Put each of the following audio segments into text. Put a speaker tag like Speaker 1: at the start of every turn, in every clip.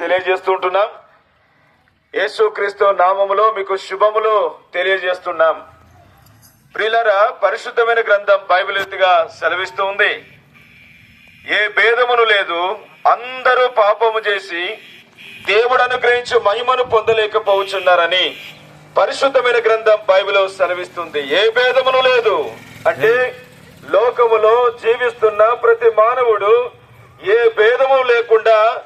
Speaker 1: తెలియజేస్తుంటున్నాం. యేసుక్రీస్తు నామములో మీకు శుభములు తెలియజేస్తున్నాం. ప్రిలరా పరిశుద్ధమైన గ్రంథం బైబిల్ ఎత్తుగా సెలవిస్తూ ఉంది. ఏ భేదమును లేదు అందరూ పాపము చేసి దేవుడు అనుగ్రహించి మహిమను పొందలేకపోవచ్చున్నారని పరిశుద్ధమైన గ్రంథం బైబిల్ సెలవిస్తుంది. ఏ భేదమును లేదు. అంటే లోకములో జీవిస్తున్న ప్రతి మానవుడు ఏ భేదము లేకుండా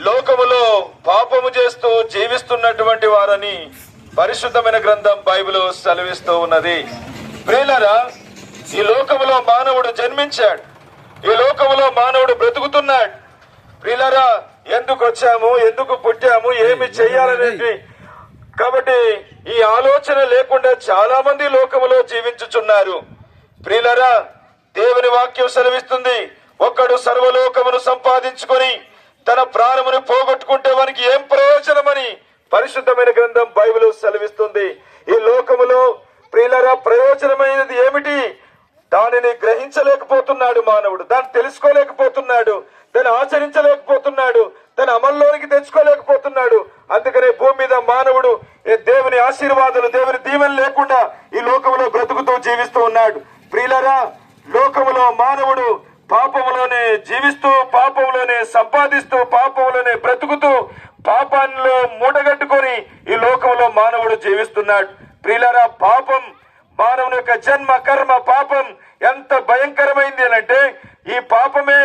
Speaker 1: లోకములో పాపము చేస్తూ జీవిస్తున్నటువంటి వారని పరిశుద్ధమైన గ్రంథం బైబిల్ సెలవిస్తూ ఉన్నది. ప్రియులరా ఈ లోకములో మానవుడు జన్మించాడు. ఈ లోకములో మానవుడు బ్రతుకుతున్నాడు. ప్రియులరా ఎందుకు వచ్చాము? ఎందుకు పుట్టాము? ఏమి చెయ్యాలనేది కాబట్టి ఈ ఆలోచన లేకుండా చాలా మంది లోకములో జీవించుచున్నారు. ప్రియులరా దేవుని వాక్యం సెలవిస్తుంది. ఒక్కడు సర్వలోకమును సంపాదించుకొని తన ప్రాణమును పోగొట్టుకుంటే వానికి ఏం ప్రయోజనమని పరిశుద్ధమైన గ్రంథం బైబిల్ సెలవిస్తుంది. ఈ లోకములో ప్రియులరా ప్రయోజనమైనది ఏమిటి? దానిని గ్రహించలేకపోతున్నాడు మానవుడు దాన్ని తెలుసుకోలేకపోతున్నాడు దాన్ని ఆచరించలేకపోతున్నాడు దాని అమల్లోనికి తెచ్చుకోలేకపోతున్నాడు. అందుకనే భూమి మీద మానవుడు ఏ దేవుని ఆశీర్వాదాలు దేవుని దీవెన లేకుండా ఈ లోకంలో బ్రతుకుతూ జీవిస్తూ ఉన్నాడు. ప్రియులరా లోకములో మానవుడు పాపంలోనే జీవిస్తూ పాపంలోనే సంపాదిస్తూ పాపంలోనే బ్రతుకుతూ పాపాల్లో మూటగట్టుకొని ఈ లోకంలో మానవుడు జీవిస్తున్నాడు. ప్రియులరా పాపం మానవుని యొక్క జన్మ కర్మ పాపం ఎంత భయంకరమైంది అని అంటే ఈ పాపమే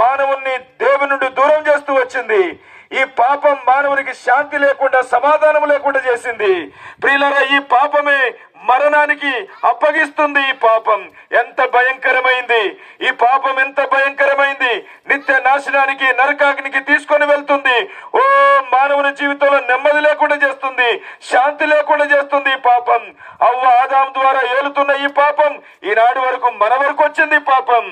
Speaker 1: మానవుణ్ణి దేవుని నుండి దూరం చేస్తూ వచ్చింది. ఈ పాపం మానవునికి శాంతి లేకుండా సమాధానం లేకుండా చేసింది. ప్రియులరా ఈ పాపమే మరణానికి అప్పగిస్తుంది ఈ పాపం. ఎంత భయంకరమైంది. ఈ పాపం ఎంత భయంకరమైంది. నిత్య నాశనానికి నరకాగ్నికి తీసుకొని వెళ్తుంది. ఓ మానవుని జీవితంలో నెమ్మది లేకుండా చేస్తుంది. శాంతి లేకుండా చేస్తుంది ఈ పాపం. అవ్వ ఆదాం ద్వారా ఏలుతున్న ఈ పాపం ఈనాడు వరకు మన వరకు వచ్చింది పాపం.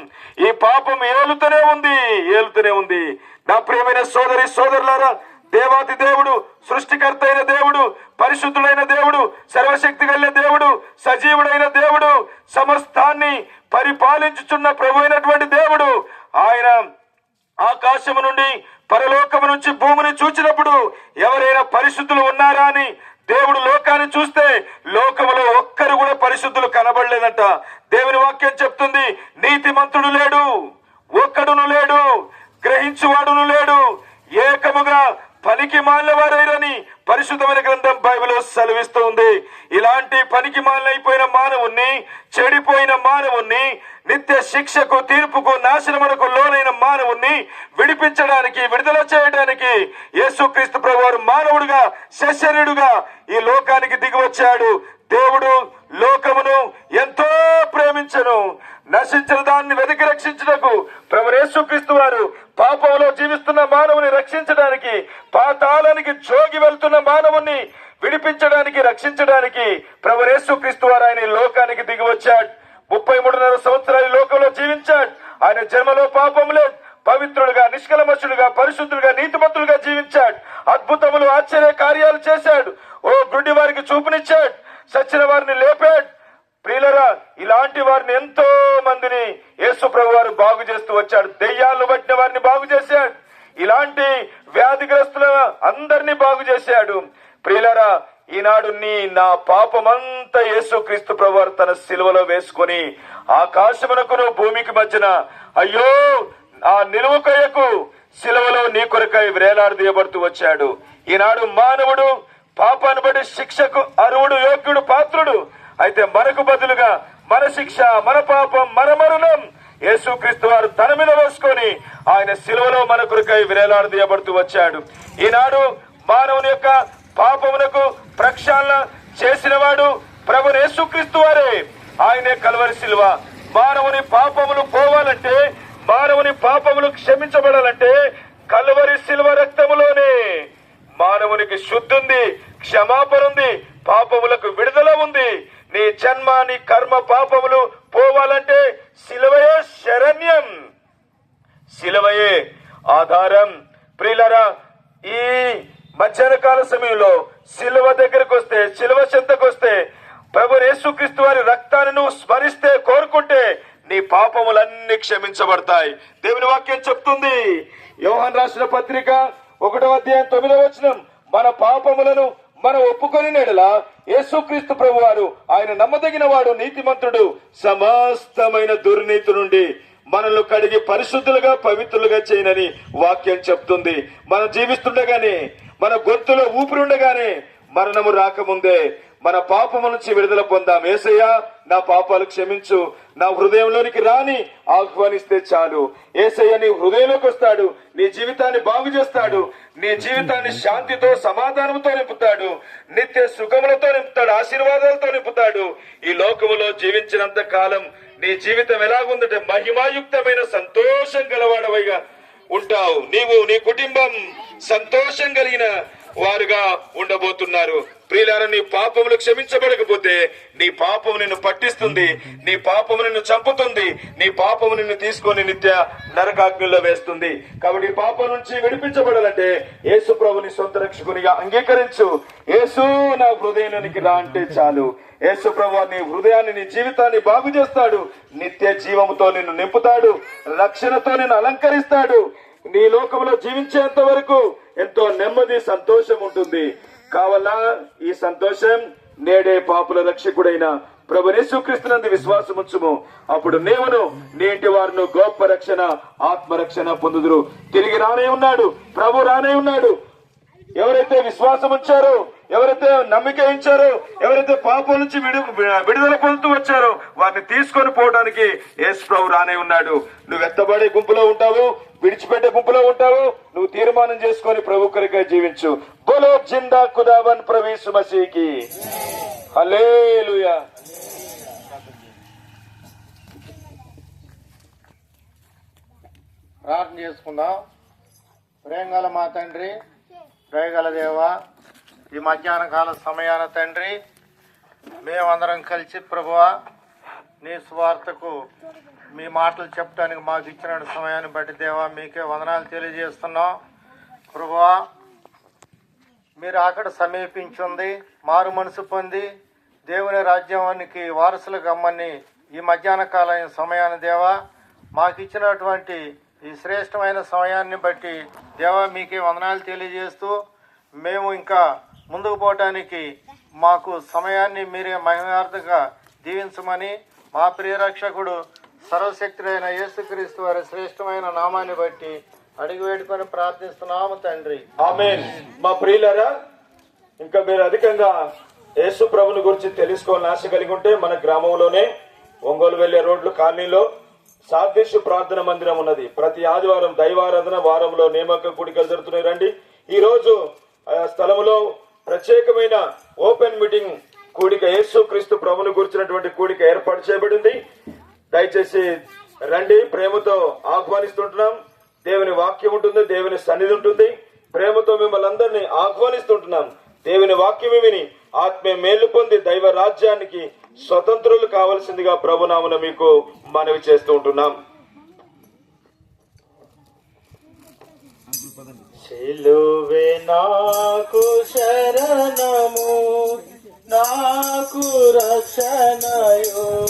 Speaker 1: ఈ పాపం ఏలుతూనే ఉంది ఏలుతూనే ఉంది. నా ప్రియమైన సోదరి సోదరులారా దేవాతి దేవుడు సృష్టికర్త అయిన దేవుడు పరిశుద్ధుడైన దేవుడు సర్వశక్తి కలిగిన దేవుడు సజీవుడైన దేవుడు సమస్తాన్ని పరిపాలించుచున్న ప్రభు అయినటువంటి దేవుడు. ఆయన ఆకాశము నుండి పరలోకము నుంచి భూమిని చూచినప్పుడు ఎవరైనా పరిశుద్ధులు ఉన్నారా అని దేవుడు లోకాన్ని చూస్తే లోకములో ఒక్కరు కూడా పరిశుద్ధులు కనబడలేదంట. దేవుని వాక్యం చెప్తుంది నీతిమంతుడు లేడు ఒక్కడును లేడు గ్రహించువాడును లేడు ఏకముగా పనికి మాలినవారైరని పరిశుద్ధమైన గ్రంథం బైబిల్లో సెలవిస్తూ ఉంది ఇలాంటి పనికి మాలినైపోయిన మానవుణ్ణి చెడిపోయిన మానవుణ్ణి నిత్య శిక్షకు తీర్పుకు నాశనమునకు లోనైన మానవుణ్ణి విడిపించడానికి విడుదల చేయడానికి యేసుక్రీస్తు ప్రభు ప్రభువారు మానవుడుగా శశరుడుగా ఈ లోకానికి దిగివచ్చాడు. దేవుడు లోకమును ఎంతో ప్రేమించను. నశించిన దాన్ని వెతికి రక్షించుటకు ప్రభు యేసుక్రీస్తు వారు పాపంలో జీవిస్తున్న మానవుని రక్షించడానికి పాతాళానికి జోగి వెళ్తున్న మానవుని విడిపించడానికి రక్షించడానికి ప్రభు క్రీస్తు వారు ఆయన లోకానికి దిగి వచ్చాడు. ముప్పై మూడున్నర సంవత్సరాలు లోకంలో జీవించాడు. ఆయన జన్మలో పాపం లేదు. పవిత్రుడుగా నిష్కలమశుడుగా పరిశుద్ధుడుగా నీతిమంతులుగా జీవించాడు. అద్భుతములు ఆశ్చర్య కార్యాలు చేశాడు. ఓ గుడ్డి వారికి చూపునిచ్చాడు. సచ్చిన వారిని లేపాడు. ప్రియులరా ఇలాంటి వారిని ఎంతో మందిని యేసు ప్రభు వారు బాగు చేస్తూ వచ్చాడు. దెయ్యాలు పట్టిన వారిని బాగు చేశాడు. ఇలాంటి వ్యాధిగ్రస్తుల అందరినీ బాగు చేశాడు. ప్రియులరా ఈనాడు నీ నా పాపమంతా యేసు క్రీస్తు ప్రభు వారు తన సిలువలో వేసుకొని ఆకాశమునకును భూమికి మధ్యన అయ్యో ఆ నిలువకయ్యకు సిలువలో నీ కొరకై వేలాడదీయబడుతూ వచ్చాడు. ఈనాడు మానవుడు పాపాన్ని బట్టి శిక్షకు అరువుడు యోగ్యుడు పాత్రుడు. అయితే మనకు బదులుగా మన శిక్ష మన పాపం మన మరణం యేసుక్రీస్తు వారు తన మీద వేసుకొని ఆయన శిలువలో మన కొరకై విరేలాడదీయబడుతూ వచ్చాడు. ఈనాడు మానవుని యొక్క పాపమునకు ప్రక్షాళన చేసినవాడు ప్రభు యేసుక్రీస్తు వారే. ఆయనే కలవరి శిల్వ మానవుని పాపములు పోవాలంటే మానవుని పాపములు క్షమించబడాలంటే కలవరి శిల్వ రక్తములోనే మానవునికి శుద్ధి ఉంది క్షమాపణ ఉంది పాపములకు విడుదల ఉంది. నీ జన్మ నీ కర్మ పాపములు పోవాలంటే సిలువయే శరణ్యం. శిలువయే ఆధారం. ప్రియులరా ఈ మధ్యాహ్న కాల సమయంలో సిలువ దగ్గరకు వస్తే శిలువ చెంతకు వస్తే ప్రభు యేసుక్రీస్తు వారి రక్తాన్ని నువ్వు స్మరిస్తే కోరుకుంటే నీ పాపములన్నీ క్షమించబడతాయి. దేవుని వాక్యం చెప్తుంది. యోహన్ రాసిన పత్రిక ఒకటో అధ్యాయం తొమ్మిదవ వచనం మన పాపములను మనం ఒప్పుకొని నెడల యేసుక్రీస్తు ప్రభు వారు ఆయన నమ్మదగిన వాడు నీతిమంతుడు సమస్తమైన దుర్నీతి నుండి మనల్ని కడిగి పరిశుద్ధులుగా పవిత్రులుగా చేయనని వాక్యం చెప్తుంది. మనం జీవిస్తుండగానే మన గొంతులో ఊపిరుండగానే మరణము రాకముందే మన పాపము నుంచి విడుదల పొందాం. ఏసయ్య నా పాపాలు క్షమించు. నా హృదయంలోనికి రాని ఆహ్వానిస్తే చాలు. ఏసయ్య నీ హృదయంలోకి వస్తాడు. నీ జీవితాన్ని బాగు చేస్తాడు. నీ జీవితాన్ని శాంతితో సమాధానంతో నింపుతాడు. నిత్య సుఖములతో నింపుతాడు. ఆశీర్వాదాలతో నింపుతాడు. ఈ లోకములో జీవించినంత కాలం నీ జీవితం ఎలాగుందంటే మహిమాయుక్తమైన సంతోషం గలవాడవైగా ఉంటావు. నీవు నీ కుటుంబం సంతోషం కలిగిన వారుగా ఉండబోతున్నారు. ప్రియులారా నీ పాపములు క్షమించబడకపోతే నీ పాపము నిన్ను పట్టిస్తుంది నీ పాపము నిన్ను చంపుతుంది నీ పాపము నిన్ను తీసుకొని నిత్య నరకాగ్నిలో వేస్తుంది. కాబట్టి పాపం నుంచి విడిపించబడాలంటే యేసు ప్రభుని సొంత రక్షకునిగా అంగీకరించు. యేసు నా హృదయానికి రా అంటే చాలు. యేసు ప్రభు నీ హృదయాన్ని నీ జీవితాన్ని బాగు చేస్తాడు. నిత్య జీవముతో నిన్ను నింపుతాడు. రక్షణతో నిన్ను అలంకరిస్తాడు. నీ లోకంలో జీవించేంత వరకు ఎంతో నెమ్మది సంతోషం ఉంటుంది. కావల ఈ సంతోషం నేడే పాపుల రక్షకుడైన ప్రభు యేసుక్రీస్తునందు విశ్వాసం ఉంచుము అప్పుడు నీవును నీ వారిను గొప్ప రక్షణ ఆత్మరక్షణ పొందుదురు. తిరిగి రానే ఉన్నాడు ప్రభు రానే ఉన్నాడు. ఎవరైతే విశ్వాసం ఉంచారో ఎవరైతే నమ్మిక ఇచ్చారో ఎవరైతే పాపం నుంచి విడు విడుదల పొందుతూ వచ్చారో వారిని తీసుకొని పోవడానికి యేసు ప్రభు రానే ఉన్నాడు. నువ్వు ఎత్తబడే గుంపులో ఉంటావు విడిచిపెట్టే గుంపులో ఉంటావు. నువ్వు తీర్మానం చేసుకొని ప్రభు జీవించు. బోలో జిందా కుదావన్ ప్రవేశు మసీకి హలేలుయా
Speaker 2: ప్రార్థన చేసుకుందాం. ప్రేంగల మా తండ్రి ప్రేగల దేవ ఈ మధ్యాహ్న కాల సమయాన తండ్రి మేమందరం కలిసి ప్రభువా నిస్వార్థకు మీ మాటలు చెప్పడానికి మాకు ఇచ్చిన సమయాన్ని బట్టి దేవా మీకే వందనాలు తెలియజేస్తున్నాం. ప్రభువా మీరు అక్కడ సమీపించింది మారు మనసు పొంది దేవుని రాజ్యానికి వారసులు గమ్మని ఈ మధ్యాహ్న కాలం సమయాన్ని దేవా మాకు ఇచ్చినటువంటి ఈ శ్రేష్టమైన సమయాన్ని బట్టి దేవా మీకే వందనాలు తెలియజేస్తూ మేము ఇంకా ముందుకు పోవటానికి మాకు సమయాన్ని మీరే మహిమార్థంగా దీవించమని మా ప్రియరక్షకుడు సర్వశక్తుడైన యేసుక్రీస్తు వారి శ్రేష్టమైన నామాన్ని బట్టి అడిగి వేడుకొని ప్రార్థిస్తున్నాము తండ్రి.
Speaker 1: ఆమె మా ప్రియులరా ఇంకా మీరు అధికంగా యేసు ప్రభుని గురించి తెలుసుకోవాలని ఆశ కలిగి ఉంటే మన గ్రామంలోనే ఒంగోలు వెళ్ళే రోడ్లు కాలనీలో సాదృశ్య ప్రార్థన మందిరం ఉన్నది. ప్రతి ఆదివారం దైవారాధన వారంలో నియామక గుడికలు జరుగుతున్నాయి. రండి. ఈ రోజు ఆ స్థలంలో ప్రత్యేకమైన ఓపెన్ మీటింగ్ కూడిక యేసు క్రీస్తు ప్రభుని గురించినటువంటి కూడిక ఏర్పాటు చేయబడింది. దయచేసి రండి ప్రేమతో ఆహ్వానిస్తుంటున్నాం. దేవుని వాక్యం ఉంటుంది దేవుని సన్నిధి ఉంటుంది. ప్రేమతో మిమ్మల్ని అందరినీ ఆహ్వానిస్తుంటున్నాం. దేవుని వాక్యం విని ఆత్మీయ మేలు పొంది దైవ రాజ్యానికి స్వతంత్రులు కావలసిందిగా ప్రభునామున మీకు మనవి చేస్తూ ఉంటున్నాం.
Speaker 2: సిలువే నాకు శరణము. నాకు రక్షణయో.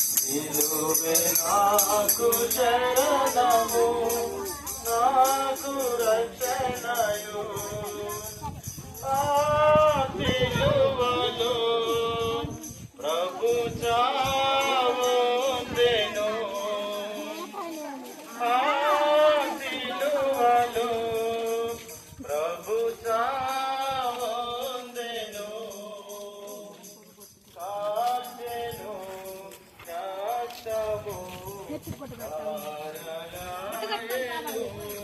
Speaker 2: సిలువే నాకు శరణము. నాకు రక్షణయో. ఆ సిలువలో ಏನು